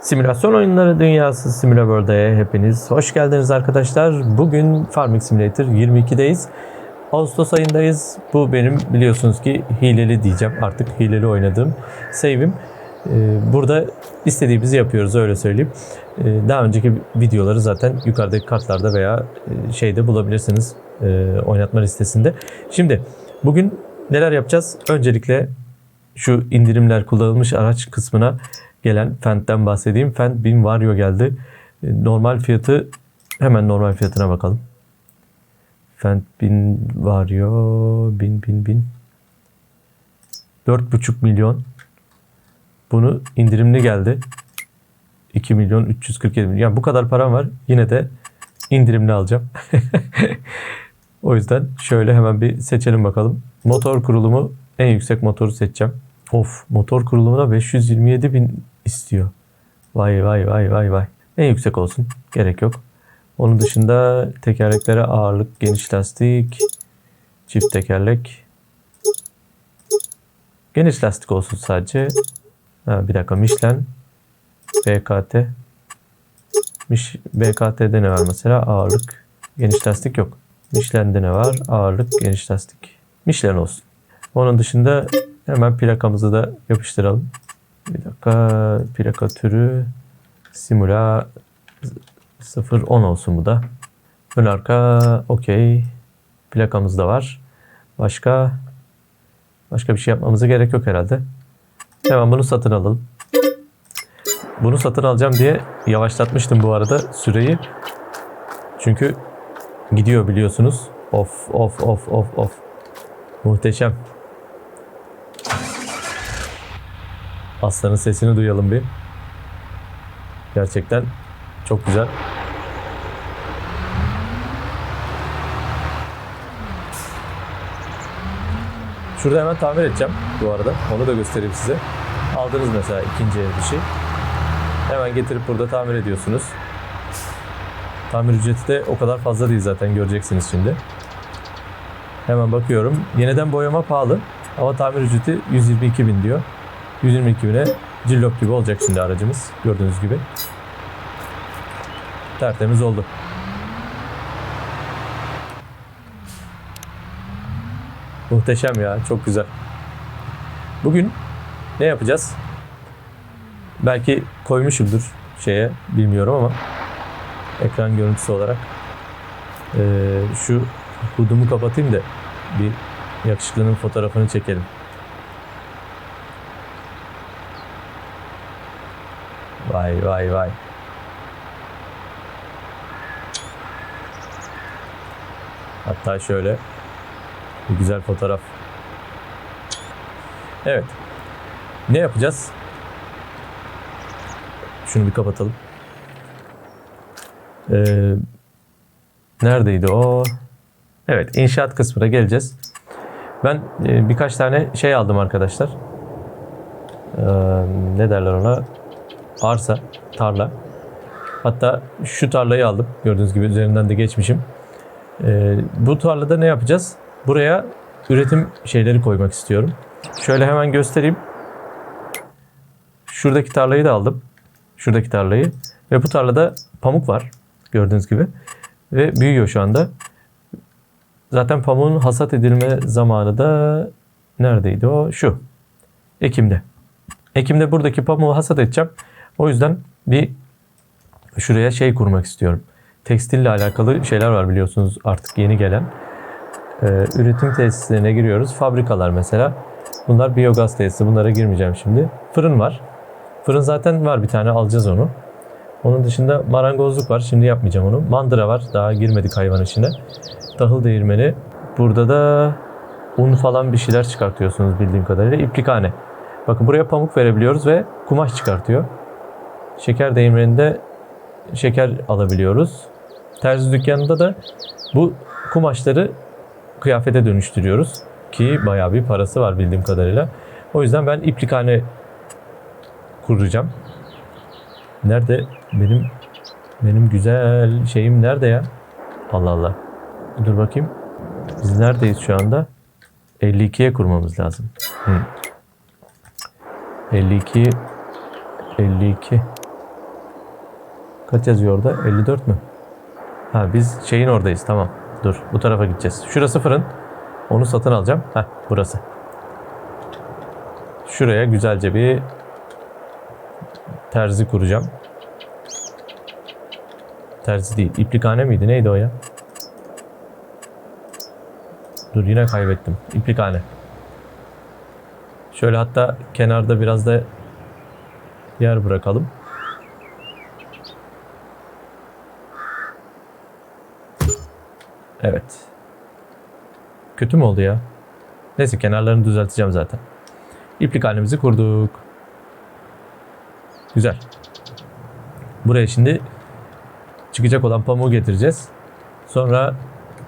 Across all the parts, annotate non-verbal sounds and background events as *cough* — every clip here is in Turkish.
Simülasyon oyunları dünyası SimulaWorld'e hepiniz hoş geldiniz arkadaşlar. Bugün Farming Simulator 22'deyiz. Ağustos ayındayız. Bu benim biliyorsunuz ki hileli diyeceğim artık hileli oynadığım save'im. Ee, Burada istediğimizi yapıyoruz öyle söyleyeyim. Ee, Daha önceki videoları zaten yukarıdaki kartlarda veya e, şeyde bulabilirsiniz e, oynatma listesinde. Şimdi bugün neler yapacağız? Öncelikle şu indirimler kullanılmış araç kısmına gelen Fendt'ten bahsedeyim. Fendt 1000 Vario geldi. E, Normal fiyatı hemen normal fiyatına bakalım. Fendt 1000 Vario 1000 1000 1000 4,5 milyon. Bunu indirimli geldi. 2 milyon 347 milyon. Yani bu kadar param var. Yine de indirimli alacağım. *laughs* o yüzden şöyle hemen bir seçelim bakalım. Motor kurulumu en yüksek motoru seçeceğim. Of motor kurulumuna 527 bin istiyor. Vay vay vay vay vay. En yüksek olsun. Gerek yok. Onun dışında tekerleklere ağırlık, geniş lastik, çift tekerlek. Geniş lastik olsun sadece. Ha, bir dakika Michelin, BKT. Mich, BKT'de ne var mesela? Ağırlık, geniş lastik yok. Michelin'de ne var? Ağırlık, geniş lastik. Michelin olsun. Onun dışında hemen plakamızı da yapıştıralım. Bir dakika plaka türü Simula 010 olsun bu da. Ön arka okey. Plakamız da var. Başka başka bir şey yapmamıza gerek yok herhalde. Hemen bunu satın alalım. Bunu satın alacağım diye yavaşlatmıştım bu arada süreyi. Çünkü gidiyor biliyorsunuz. Of of of of of. Muhteşem. Aslanın sesini duyalım bir. Gerçekten çok güzel. Şurada hemen tamir edeceğim bu arada. Onu da göstereyim size. Aldınız mesela ikinci el bir şey. Hemen getirip burada tamir ediyorsunuz. Tamir ücreti de o kadar fazla değil zaten göreceksiniz şimdi. Hemen bakıyorum. Yeniden boyama pahalı ama tamir ücreti 122 bin diyor. 122 bine cillop gibi olacak şimdi aracımız. Gördüğünüz gibi. Tertemiz oldu. Muhteşem ya. Çok güzel. Bugün ne yapacağız? Belki koymuşumdur şeye bilmiyorum ama ekran görüntüsü olarak Ee, şu hudumu kapatayım da bir yakışıklının fotoğrafını çekelim. Vay vay vay. Hatta şöyle bir güzel fotoğraf. Evet. Ne yapacağız? Şunu bir kapatalım. Ee, neredeydi o? Evet, inşaat kısmına geleceğiz. Ben e, birkaç tane şey aldım arkadaşlar. Ee, ne derler ona? Arsa, tarla. Hatta şu tarlayı aldım. Gördüğünüz gibi üzerinden de geçmişim. Ee, bu tarlada ne yapacağız? Buraya üretim şeyleri koymak istiyorum. Şöyle hemen göstereyim. Şuradaki tarlayı da aldım. Şuradaki tarlayı. Ve bu tarlada pamuk var. Gördüğünüz gibi. Ve büyüyor şu anda. Zaten pamuğun hasat edilme zamanı da neredeydi o? Şu. Ekim'de. Ekim'de buradaki pamuğu hasat edeceğim. O yüzden bir şuraya şey kurmak istiyorum. Tekstille alakalı şeyler var biliyorsunuz artık yeni gelen. Ee, üretim tesislerine giriyoruz. Fabrikalar mesela. Bunlar biyogaz tesisi. Bunlara girmeyeceğim şimdi. Fırın var. Fırın zaten var bir tane alacağız onu. Onun dışında marangozluk var. Şimdi yapmayacağım onu. Mandıra var. Daha girmedik hayvan işine. Tahıl değirmeni. Burada da un falan bir şeyler çıkartıyorsunuz bildiğim kadarıyla. İplikhane. Bakın buraya pamuk verebiliyoruz ve kumaş çıkartıyor. Şeker değirmeninde şeker alabiliyoruz. Terzi dükkanında da bu kumaşları kıyafete dönüştürüyoruz. Ki bayağı bir parası var bildiğim kadarıyla. O yüzden ben iplikhane kuracağım. Nerede benim benim güzel şeyim nerede ya? Allah Allah. Dur bakayım. Biz neredeyiz şu anda? 52'ye kurmamız lazım. Hı. 52 52 Kaç yazıyor orada? 54 mü? Ha biz şeyin oradayız. Tamam. Dur. Bu tarafa gideceğiz. Şurası fırın. Onu satın alacağım. Heh burası. Şuraya güzelce bir terzi kuracağım. Terzi değil. İplikhane miydi? Neydi o ya? Dur yine kaybettim. İplikhane. Şöyle hatta kenarda biraz da yer bırakalım. Evet. Kötü mü oldu ya? Neyse kenarlarını düzelteceğim zaten. İplik halimizi kurduk. Güzel. Buraya şimdi çıkacak olan pamuğu getireceğiz. Sonra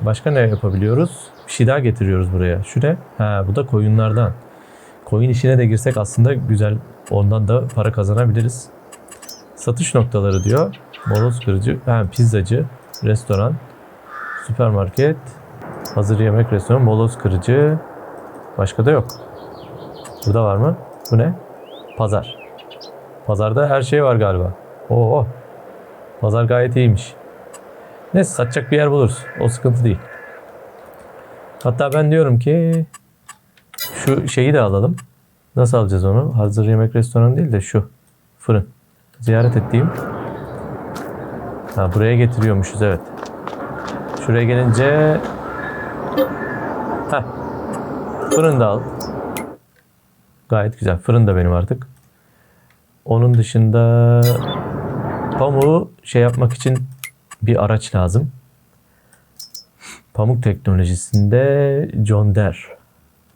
başka ne yapabiliyoruz? Bir şey daha getiriyoruz buraya. Şu ne? Ha bu da koyunlardan. Koyun işine de girsek aslında güzel. Ondan da para kazanabiliriz. Satış noktaları diyor. Moloz kırıcı, ha, pizzacı, restoran, süpermarket, hazır yemek restoranı, moloz kırıcı. Başka da yok. Burada var mı? Bu ne? Pazar. Pazarda her şey var galiba. Oo. Pazar gayet iyiymiş. Neyse satacak bir yer buluruz. O sıkıntı değil. Hatta ben diyorum ki şu şeyi de alalım. Nasıl alacağız onu? Hazır yemek restoranı değil de şu. Fırın. Ziyaret ettiğim. Ha, buraya getiriyormuşuz evet. Şuraya gelince Heh. Fırın da al. Gayet güzel. Fırın da benim artık. Onun dışında pamuğu şey yapmak için bir araç lazım. Pamuk teknolojisinde John Deere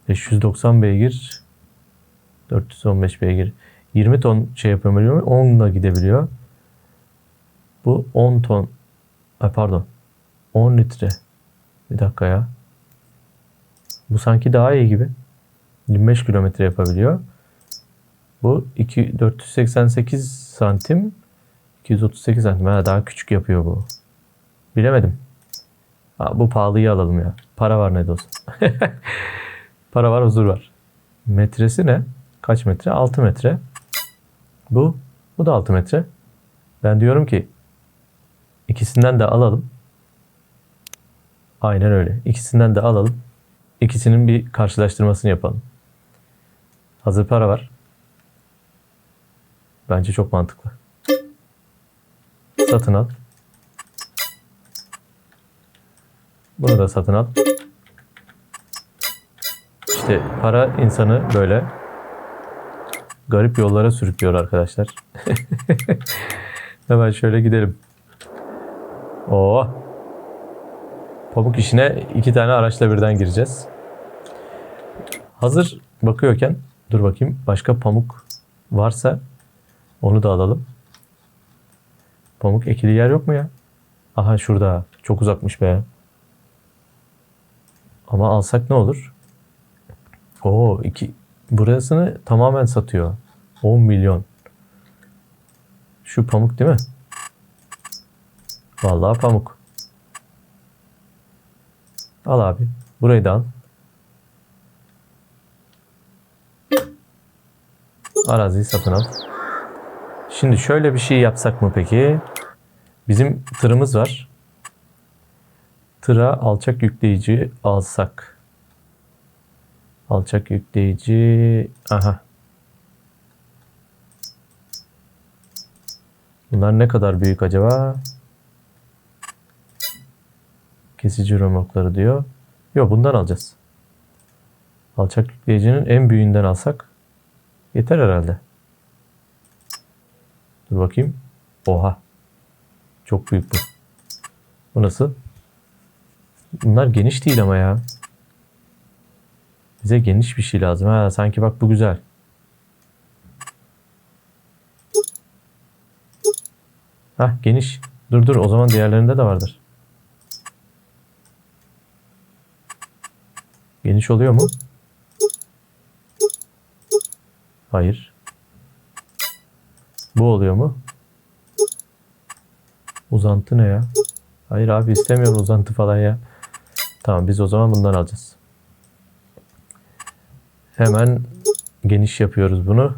590 beygir 415 beygir 20 ton şey yapabiliyor 10'la gidebiliyor. Bu 10 ton ay pardon 10 litre. Bir dakika ya. Bu sanki daha iyi gibi. 25 kilometre yapabiliyor. Bu 2, 488 santim 238 santim. Ha, daha küçük yapıyor bu. Bilemedim. Ha, bu pahalıyı alalım ya. Para var ne de olsa. *laughs* Para var huzur var. Metresi ne? Kaç metre? 6 metre. Bu. Bu da 6 metre. Ben diyorum ki ikisinden de alalım. Aynen öyle. İkisinden de alalım. İkisinin bir karşılaştırmasını yapalım. Hazır para var. Bence çok mantıklı. Satın al. Bunu da satın al. İşte para insanı böyle garip yollara sürüklüyor arkadaşlar. *laughs* Hemen şöyle gidelim. Oo. Pamuk işine iki tane araçla birden gireceğiz. Hazır bakıyorken dur bakayım başka pamuk varsa onu da alalım. Pamuk ekili yer yok mu ya? Aha şurada. Çok uzakmış be. Ama alsak ne olur? Oo iki burasını tamamen satıyor. 10 milyon. Şu pamuk değil mi? Vallahi pamuk. Al abi. Burayı da al. Araziyi satın al. Şimdi şöyle bir şey yapsak mı peki? Bizim tırımız var. Tıra alçak yükleyici alsak. Alçak yükleyici. Aha. Bunlar ne kadar büyük acaba? Kesici römorkları diyor. Yok bundan alacağız. Alçak yükleyicinin en büyüğünden alsak yeter herhalde. Dur bakayım. Oha. Çok büyük bu. Bu nasıl? Bunlar geniş değil ama ya. Bize geniş bir şey lazım. Ha, sanki bak bu güzel. Hah geniş. Dur dur o zaman diğerlerinde de vardır. Geniş oluyor mu? Hayır. Bu oluyor mu? Uzantı ne ya? Hayır abi istemiyorum uzantı falan ya. Tamam biz o zaman bundan alacağız. Hemen geniş yapıyoruz bunu.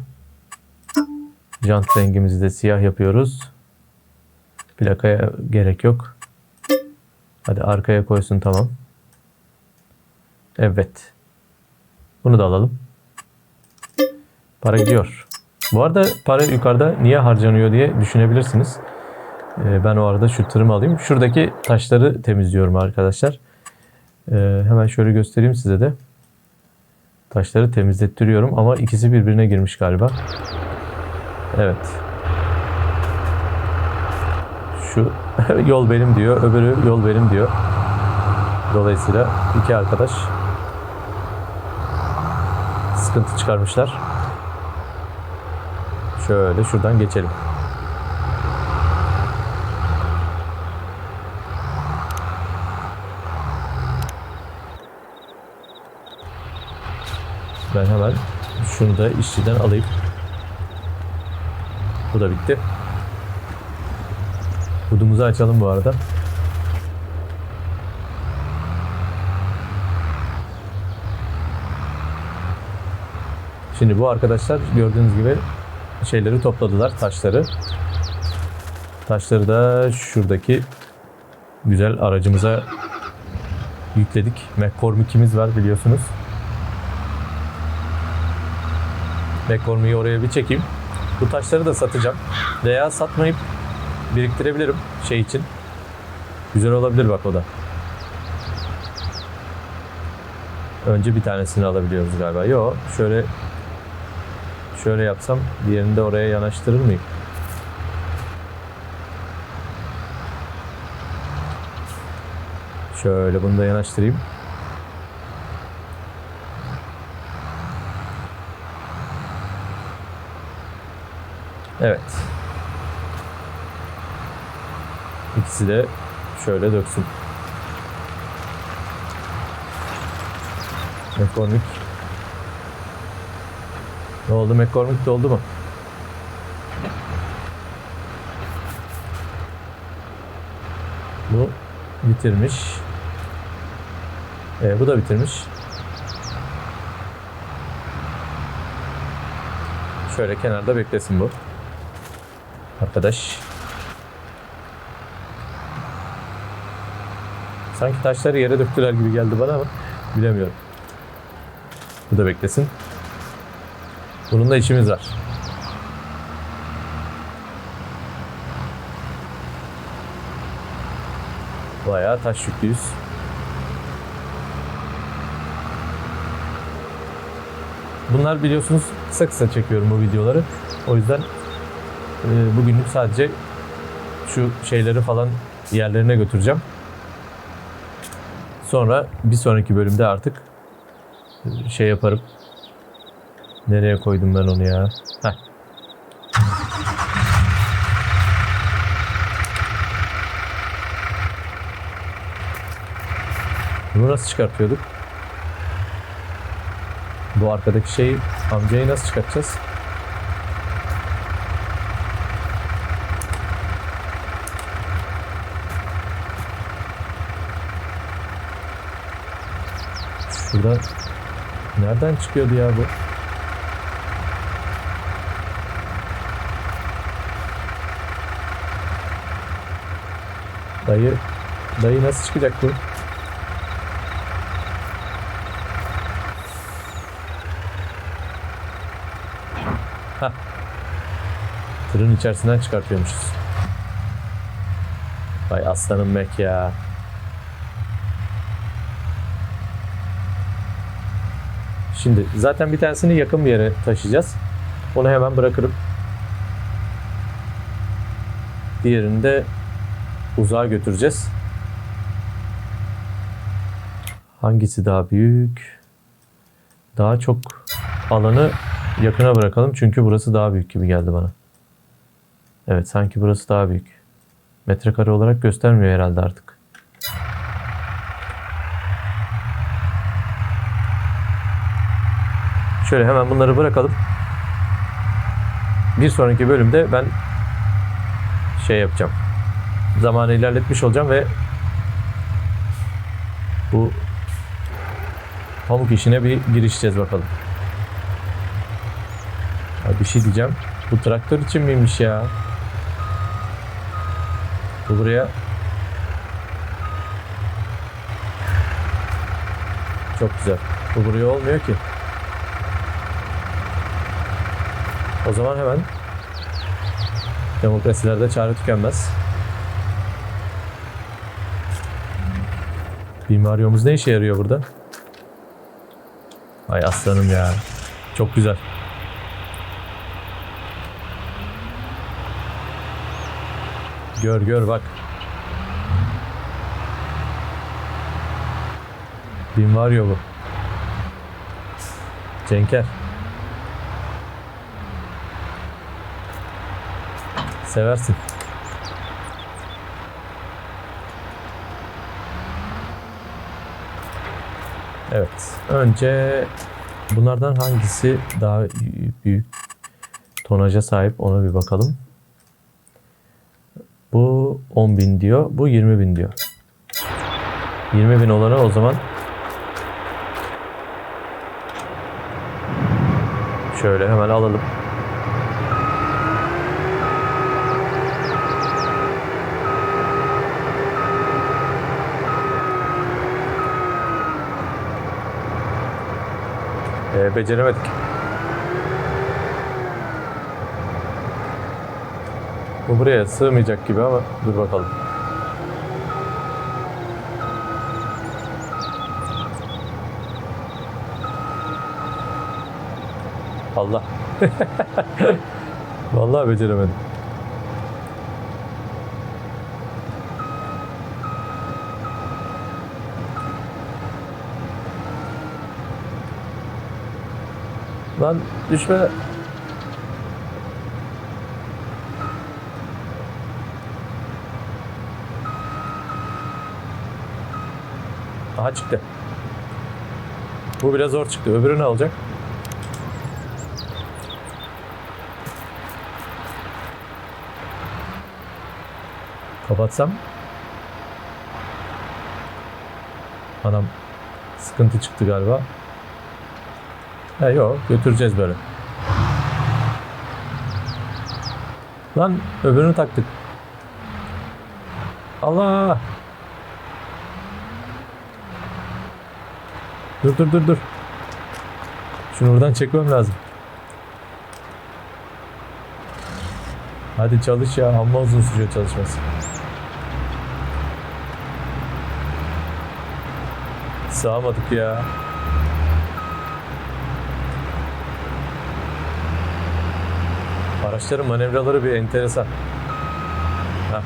Jant rengimizi de siyah yapıyoruz. Plakaya gerek yok. Hadi arkaya koysun tamam. Evet. Bunu da alalım. Para gidiyor. Bu arada para yukarıda niye harcanıyor diye düşünebilirsiniz. Ee, ben o arada şu tırımı alayım. Şuradaki taşları temizliyorum arkadaşlar. Ee, hemen şöyle göstereyim size de. Taşları temizlettiriyorum ama ikisi birbirine girmiş galiba. Evet. Şu *laughs* yol benim diyor, öbürü yol benim diyor. Dolayısıyla iki arkadaş sıkıntı çıkarmışlar. Şöyle şuradan geçelim. Ben hemen şunu da işçiden alayım. Bu da bitti. Hudumuzu açalım bu arada. Şimdi bu arkadaşlar gördüğünüz gibi şeyleri topladılar, taşları. Taşları da şuradaki güzel aracımıza yükledik. McCormick'imiz var biliyorsunuz. McCormick'i oraya bir çekeyim. Bu taşları da satacağım. Veya satmayıp biriktirebilirim şey için. Güzel olabilir bak o da. Önce bir tanesini alabiliyoruz galiba. Yo şöyle şöyle yapsam diğerini de oraya yanaştırır mıyım? Şöyle bunu da yanaştırayım. Evet. İkisi de şöyle döksün. McCormick. Ne oldu? McCormick doldu mu? Bu bitirmiş. Ee, bu da bitirmiş. Şöyle kenarda beklesin bu. Arkadaş. Sanki taşları yere döktüler gibi geldi bana ama bilemiyorum. Bu da beklesin. Bununla işimiz var. Bayağı taş yüklüyüz. Bunlar biliyorsunuz kısa kısa çekiyorum bu videoları. O yüzden e, bugünlük sadece şu şeyleri falan yerlerine götüreceğim. Sonra bir sonraki bölümde artık e, şey yaparım. Nereye koydum ben onu ya? Heh. Bunu nasıl çıkartıyorduk? Bu arkadaki şeyi amcayı nasıl çıkartacağız? Şuradan nereden çıkıyordu ya bu? Dayı dayı nasıl çıkacak bu? Tırın içerisinden çıkartıyormuşuz. Vay aslanım Mek ya. Şimdi zaten bir tanesini yakın bir yere taşıyacağız. Onu hemen bırakırım. Diğerini de uzağa götüreceğiz. Hangisi daha büyük? Daha çok alanı yakına bırakalım çünkü burası daha büyük gibi geldi bana. Evet sanki burası daha büyük. Metrekare olarak göstermiyor herhalde artık. Şöyle hemen bunları bırakalım. Bir sonraki bölümde ben şey yapacağım. Zamanı ilerletmiş olacağım ve bu pamuk işine bir girişeceğiz bakalım. Ya bir şey diyeceğim. Bu traktör için miymiş ya? Bu buraya Çok güzel. Bu buraya olmuyor ki. O zaman hemen demokrasilerde çare tükenmez. Mimaryomuz ne işe yarıyor burada? Ay aslanım ya. Çok güzel. Gör gör bak. Binvaryo bu. Cenker. Seversin. Evet. Önce bunlardan hangisi daha büyük tonaja sahip ona bir bakalım. Bu 10.000 diyor. Bu 20.000 diyor. 20.000 olanı o zaman şöyle hemen alalım. Beceremedik. Bu buraya sığmayacak gibi ama dur bakalım. Allah. *laughs* Vallahi beceremedim. Lan düşme. Aha çıktı. Bu biraz zor çıktı. Öbürü ne olacak? Kapatsam? Anam sıkıntı çıktı galiba. Ha yok götüreceğiz böyle. Lan öbürünü taktık. Allah! Dur dur dur dur. Şunu buradan çekmem lazım. Hadi çalış ya. Amma uzun sürüyor çalışması. Sığamadık ya. Araçların manevraları bir enteresan. Heh.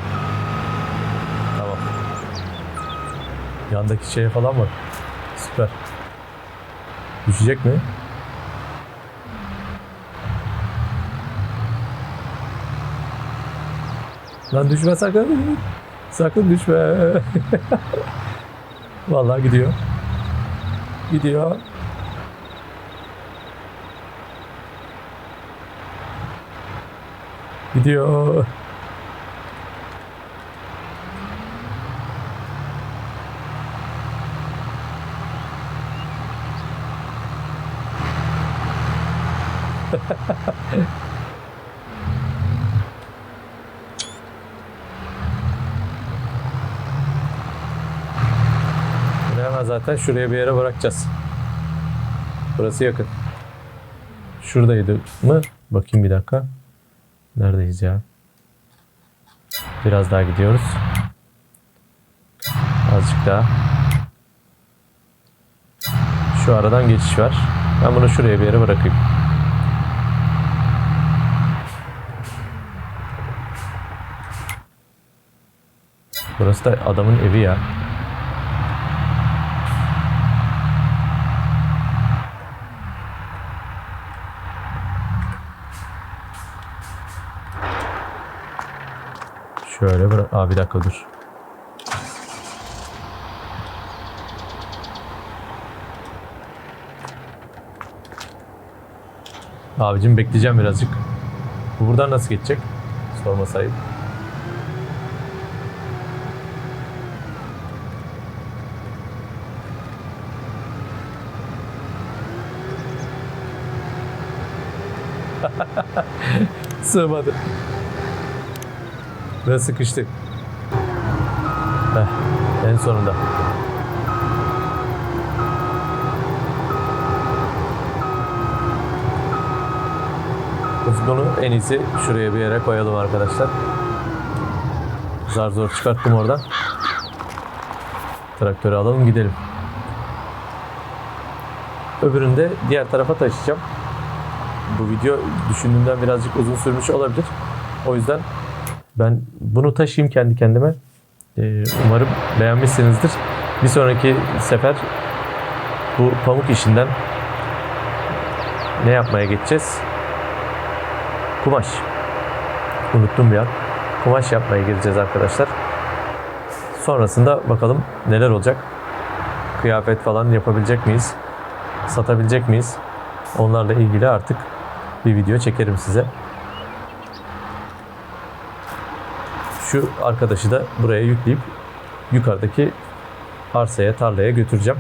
Tamam. Yandaki şey falan var. Süper. Düşecek mi? Lan düşme sakın. Sakın düşme. *laughs* Vallahi gidiyor. Gidiyor. Gidiyor. Hemen zaten şuraya bir yere bırakacağız. Burası yakın. Şuradaydı mı? Bakayım bir dakika. Neredeyiz ya? Biraz daha gidiyoruz. Azıcık daha. Şu aradan geçiş var. Ben bunu şuraya bir yere bırakayım. Burası da adamın evi ya. Şöyle bırak. Aa bir dakika dur. Abicim bekleyeceğim birazcık. Bu buradan nasıl geçecek? Sorma sayıp. *laughs* Sığmadı. Ve sıkıştık. Heh, en sonunda. Bunu en iyisi şuraya bir yere koyalım arkadaşlar. Zar zor çıkarttım oradan. Traktörü alalım gidelim. Öbürünü de diğer tarafa taşıyacağım. Bu video düşündüğümden birazcık uzun sürmüş olabilir. O yüzden ben bunu taşıyayım kendi kendime. Ee, umarım beğenmişsinizdir. Bir sonraki sefer bu pamuk işinden ne yapmaya geçeceğiz? Kumaş. Unuttum an. Kumaş yapmaya gireceğiz arkadaşlar. Sonrasında bakalım neler olacak. Kıyafet falan yapabilecek miyiz? Satabilecek miyiz? Onlarla ilgili artık bir video çekerim size. Şu arkadaşı da buraya yükleyip yukarıdaki arsaya, tarlaya götüreceğim.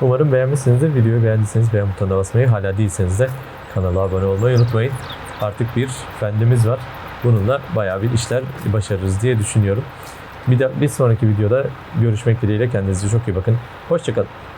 Umarım beğenmişsinizdir. Videoyu beğendiyseniz beğen butonuna basmayı, hala değilseniz de kanala abone olmayı unutmayın. Artık bir fendimiz var. Bununla bayağı bir işler başarırız diye düşünüyorum. Bir de bir sonraki videoda görüşmek dileğiyle kendinize çok iyi bakın. Hoşçakalın.